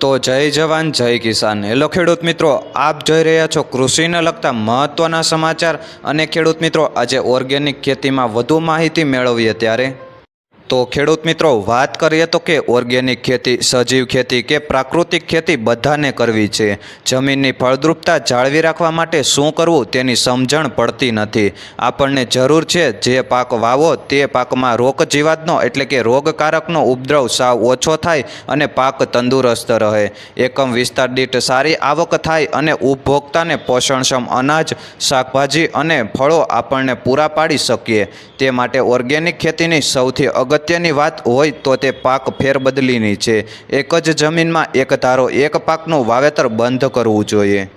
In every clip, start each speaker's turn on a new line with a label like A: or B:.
A: તો જય જવાન, જય કિસાન. હેલો ખેડૂત મિત્રો, આપ જોઈ રહ્યા છો કૃષિને લગતા મહત્ત્વના સમાચાર અને ખેડૂત મિત્રો, આજે ઓર્ગેનિક ખેતીમાં વધુ માહિતી મેળવીએ ત્યારે તો ખેડૂત મિત્રો, વાત કરીએ તો કે ઓર્ગેનિક ખેતી, સજીવ ખેતી કે પ્રાકૃતિક ખેતી બધાને કરવી છે. જમીનની ફળદ્રુપતા જાળવી રાખવા માટે શું કરવું તેની સમજણ પડતી નથી. આપણને જરૂર છે જે પાક વાવો તે પાકમાં રોગ જીવાતનો એટલે કે રોગકારકનો ઉપદ્રવ સાવ ઓછો થાય અને પાક તંદુરસ્ત રહે. એકમ વિસ્તાર દીઠ સારી આવક થાય અને ઉપભોક્તાને પોષણક્ષમ અનાજ, શાકભાજી અને ફળો આપણને પૂરા પાડી શકીએ. તે માટે ઓર્ગેનિક ખેતીની સૌથી અગત્યની વાત હોય તો તે પાક ફેરબદલીની છે. એક જ જમીનમાં એક ધારો, એક પાકનું વાવેતર બંધ કરવું જોઈએ.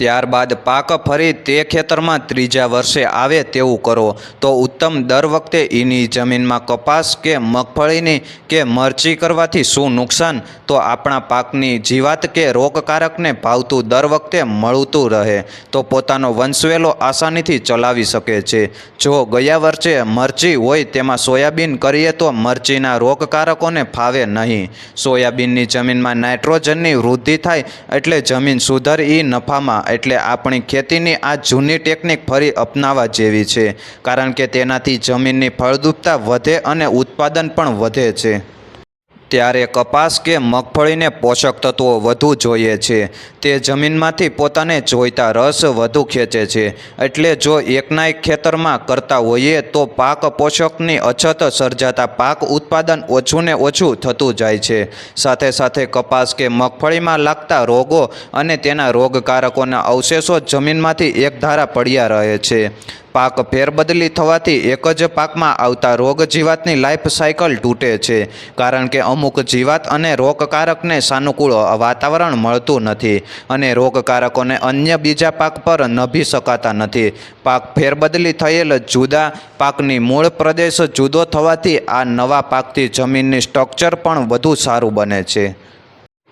A: ત્યારબાદ પાક ફરી તે ખેતરમાં ત્રીજા વર્ષે આવે તેવું કરો. તો ઉત્તમ દર વખતે એની જમીનમાં કપાસ કે મગફળીની કે મરચી કરવાથી શું નુકસાન? તો આપણા પાકની જીવાત કે રોગકારકને ભાવતું દર વખતે મળતું રહે. તો પોતાનો વંશવેલો આસાનીથી ચલાવી શકે છે. જો ગયા વર્ષે મરચી હોય તેમાં સોયાબીન કરીએ તો મરચીના રોગકારકોને ફાવે નહીં. સોયાબીનની જમીનમાં નાઇટ્રોજનની વૃદ્ધિ થાય એટલે જમીન સુધર એ નફામાં એટલે આપણી ખેતીની આ જૂની ટેકનિક ફરી અપનાવવા જેવી છે. કારણ કે તેનાથી જમીનની ફળદ્રુપતા વધે અને ઉત્પાદન પણ વધે છે. ત્યારે કપાસ કે મગફળીને પોષક તત્વો વધુ જોઈએ છે. તે જમીનમાંથી પોતાને જોઈતા રસ વધુ ખેંચે છે. એટલે જો એકના એક ખેતરમાં કરતા હોઈએ તો પાક પોષકની અછત સર્જાતા પાક ઉત્પાદન ઓછું ને ઓછું થતું જાય છે. સાથે સાથે કપાસ કે મગફળીમાં લાગતા રોગો અને તેના રોગકારકોના અવશેષો જમીનમાંથી એકધારા પડ્યા રહે છે. પાક ફેરબદલી થવાથી એક જ પાકમાં આવતા રોગ જીવાતની લાઈફ સાયકલ તૂટે છે. કારણ કે અમુક જીવાત અને રોગકારકને સાનુકૂળ વાતાવરણ મળતું નથી અને રોગકારકોને અન્ય બીજા પાક પર નભી શકાતા નથી. પાક ફેરબદલી થયેલ જુદા પાકની મૂળ પ્રદેશ જુદો થવાથી આ નવા પાકથી જમીનની સ્ટ્રક્ચર પણ વધુ સારું બને છે.